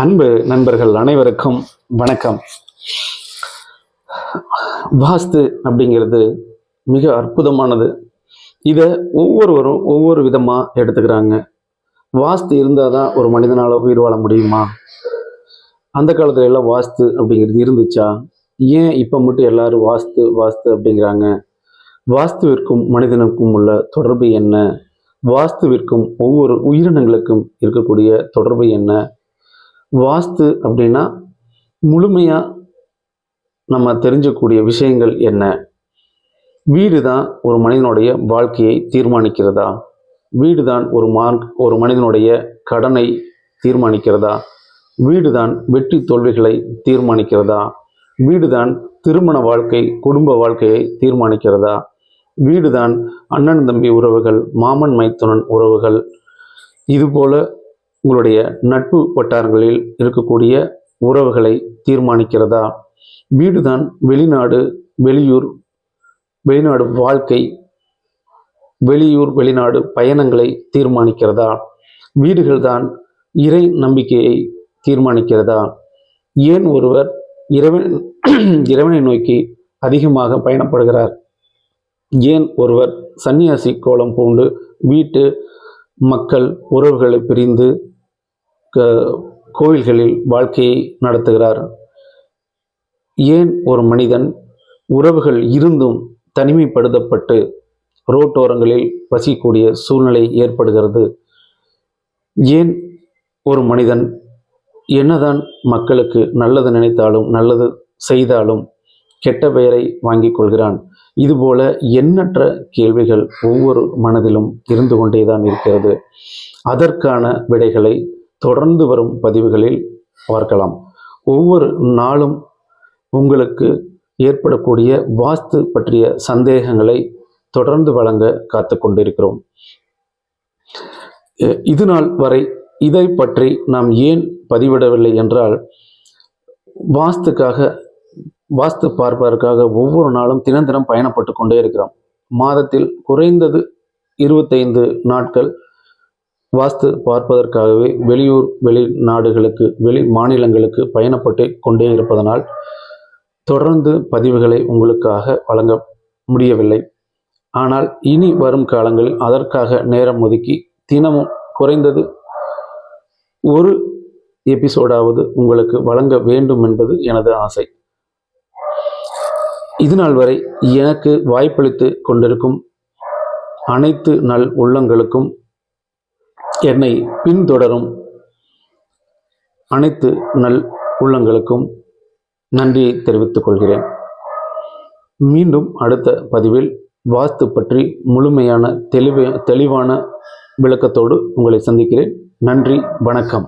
அன்பு நண்பர்கள் அனைவருக்கும் வணக்கம். வாஸ்து அப்படிங்கிறது மிக அற்புதமானது. இதை ஒவ்வொருவரும் ஒவ்வொரு விதமாக எடுத்துக்கிறாங்க. வாஸ்து இருந்தால் தான் ஒரு மனிதனால் உயிர் வாழ முடியுமா? அந்த காலத்துல எல்லாம் வாஸ்து அப்படிங்கிறது இருந்துச்சா? ஏன் இப்போ மட்டும் எல்லாரும் வாஸ்து வாஸ்து அப்படிங்கிறாங்க? வாஸ்துவிற்கும் மனிதனுக்கும் உள்ள தொடர்பு என்ன? வாஸ்துவிற்கும் ஒவ்வொரு உயிரினங்களுக்கும் இருக்கக்கூடிய தொடர்பு என்ன? வாஸ்து அப்படின்னா முழுமையாக நம்ம தெரிஞ்சக்கூடிய விஷயங்கள் என்ன? வீடு தான் ஒரு மனிதனுடைய வாழ்க்கையை தீர்மானிக்கிறதா? வீடு தான் ஒரு மார்க் ஒரு மனிதனுடைய கடனை தீர்மானிக்கிறதா? வீடு தான் வெற்றி தோல்விகளை தீர்மானிக்கிறதா? வீடு தான் திருமண வாழ்க்கை குடும்ப வாழ்க்கையை தீர்மானிக்கிறதா? வீடு தான் அண்ணன் தம்பி உறவுகள் மாமன் மைத்துனன் உறவுகள் இதுபோல உங்களுடைய நட்பு வட்டாரங்களில் இருக்கக்கூடிய உறவுகளை தீர்மானிக்கிறதா? வீடுதான் வெளிநாடு வெளியூர் வெளிநாடு வாழ்க்கை வெளியூர் வெளிநாடு பயணங்களை தீர்மானிக்கிறதா? வீடுகள் தான் இறை நம்பிக்கையை தீர்மானிக்கிறதா? ஏன் ஒருவர் இறைவன் இறைவனை நோக்கி அதிகமாக பயணப்படுகிறார்? ஏன் ஒருவர் சன்னியாசி கோலம் பூண்டு வீட்டு மக்கள் உறவுகளை பிரிந்து க- கோயில்களில் வாழ்க்கையை நடத்துகிறார். ஏன் ஒரு மனிதன் உறவுகள் இருந்தும் தனிமைப்படுத்தப்பட்டு ரோட்டோரங்களில் வசிக்கக்கூடிய சூழ்நிலை ஏற்படுகிறது? ஏன் ஒரு மனிதன் என்னதான் மக்களுக்கு நல்லது நினைத்தாலும் நல்லது செய்தாலும் கெட்ட பெயரை வாங்கிக் கொள்கிறான்? இதுபோல எண்ணற்ற கேள்விகள் ஒவ்வொரு மனதிலும் இருந்து கொண்டேதான் இருக்கிறது. அதற்கான விடைகளை தொடர்ந்து வரும் பதிவுகளில் பார்க்கலாம். ஒவ்வொரு நாளும் உங்களுக்கு ஏற்படக்கூடிய வாஸ்து பற்றிய சந்தேகங்களை தொடர்ந்து வழங்க காத்து கொண்டிருக்கிறோம். இது நாள் வரை இதை பற்றி நாம் ஏன் பதிவிடவில்லை என்றால் வாஸ்துக்காக வாஸ்து பார்ப்பதற்காக ஒவ்வொரு நாளும் தினம் தினம் பயணப்பட்டு கொண்டே இருக்கிறோம். மாதத்தில் குறைந்தது இருபத்தைந்து நாட்கள் வாஸ்து பார்ப்பதற்காகவே வெளியூர் வெளிநாடுகளுக்கு வெளி மாநிலங்களுக்கு பயணப்பட்டு கொண்டே இருப்பதனால் தொடர்ந்து பதிவுகளை உங்களுக்காக வழங்க முடியவில்லை. ஆனால் இனி வரும் காலங்களில் அதற்காக நேரம் ஒதுக்கி தினமும் குறைந்தது ஒரு எபிசோடாவது உங்களுக்கு வழங்க வேண்டும் என்பது எனது ஆசை. இதுநாள் வரை எனக்கு வாய்ப்பளித்து கொண்டிருக்கும் அனைத்து நல் உள்ளங்களுக்கும் என்னை பின்தொடரும் அனைத்து நல் உள்ளங்களுக்கும் நன்றியை தெரிவித்துக் கொள்கிறேன். மீண்டும் அடுத்த பதிவில் வாஸ்து பற்றி முழுமையான தெளிவு தெளிவான விளக்கத்தோடு உங்களை சந்திக்கிறேன். நன்றி வணக்கம்.